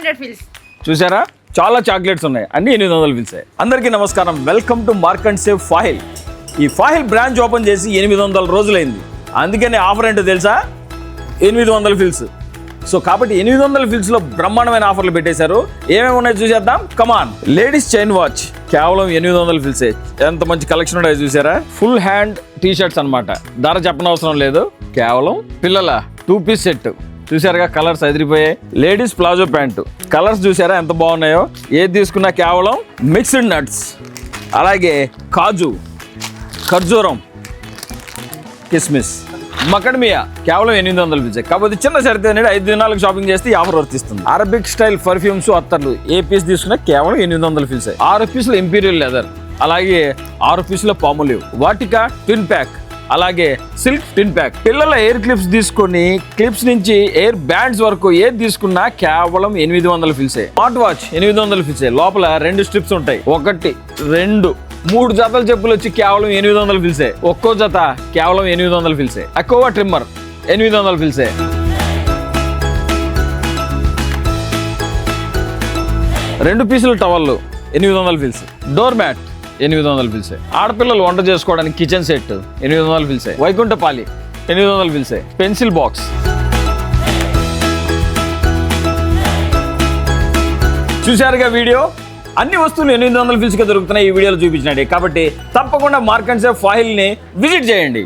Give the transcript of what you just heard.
Hundred fils. చూసారా? చాలా chocolates ఉన్నాయి. అన్ని ఎనిమిది వందలు పిలిచాయి అందరికీ నమస్కారం. Welcome to mark and save Fahaheel. ఈ ఫాహిల్ బ్రాంచ్ ఓపెన్ చేసి ఎనిమిది వందల రోజులైంది. అందుకని ఆఫర్ ఏంటో తెలుసా? ఎనిమిది వందల ఫిల్స్. సో కాబట్టి ఎనిమిది వందల ఫిల్స్లో బ్రహ్మాండమైన ఆఫర్లు పెట్టేశారు. ఏమేమి ఉన్నాయో చూసేద్దాం. కమాన్ లేడీస్ చైన్ వాచ్ కేవలం ఎనిమిది వందల ఫిల్సే ఎంత మంచి కలెక్షన్ ఉన్నాయో చూసారా? ఫుల్ హ్యాండ్ టీ షర్ట్స్ అనమాట ధర చెప్పనవసరం లేదు. కేవలం పిల్లల టూ పీస్ సెట్ చూసారుగా కలర్స్ అదిరిపోయాయి లేడీస్ ప్లాజో ప్యాంటు. కలర్స్ చూసారా ఎంత బాగున్నాయో? ఏది తీసుకున్నా కేవలం మిక్స్డ్ నట్స్. అలాగే కాజు ఖర్జూరం కిస్మిస్. మకడమియా కేవలం ఎనిమిది వందలు పిచ్చాయి కాకపోతే చిన్న సరితే అనేది ఐదు దినాలకు షాపింగ్ చేస్తే ఆఫర్ వర్తిస్తుంది అరబిక్ స్టైల్ పర్ఫ్యూమ్స్ అత్తర్లు. ఏ పీస్ తీసుకున్నా కేవలం ఎనిమిది వందలు పిలిచాయి ఆరు పీసులు ఇంపీరియల్ లెదర్. అలాగే ఆరు పీసుల పాములివ్ వాటికా ట్విన్ ప్యాక్. అలాగే సిల్క్ టిన్ ప్యాక్ పిల్లల ఎయిర్ క్లిప్స్ తీసుకొని క్లిప్స్ నుంచి ఎయిర్ బ్యాండ్స్ వరకు ఏది తీసుకున్నా కేవలం ఎనిమిది వందలు ఫిల్సే స్మార్ట్ వాచ్ ఎనిమిది వందలు ఫిల్సే లోపల రెండు స్ట్రిప్స్ ఉంటాయి. ఒకటి రెండు మూడు జతల చెప్పులు వచ్చి కేవలం ఎనిమిది వందలు ఫిల్సే ఒక్కో జత కేవలం ఎనిమిది వందలు ఫిల్సే అకోవా ట్రిమ్మర్ ఎనిమిది వందలు ఫిల్సే రెండు పీసులు టవల్లు ఎనిమిది వందల ఫిల్స్ డోర్ మ్యాట్ ఎనిమిది వందల పిలిచాయి ఆడపిల్లలు వంట చేసుకోవడానికి కిచెన్ సెట్ ఎనిమిది వందలు పిలిచాయి వైకుంఠపాలి ఎనిమిది వందలు పిలిచాయి పెన్సిల్ బాక్స్. చూశారుగా వీడియో? అన్ని వస్తువులు ఎనిమిది వందల ఫిల్స్గా దొరుకుతున్నాయి. ఈ వీడియోలో చూపించినట్టు. కాబట్టి తప్పకుండా మార్కెట్స్ ఫైల్ని ఫాయిల్ని విజిట్ చేయండి.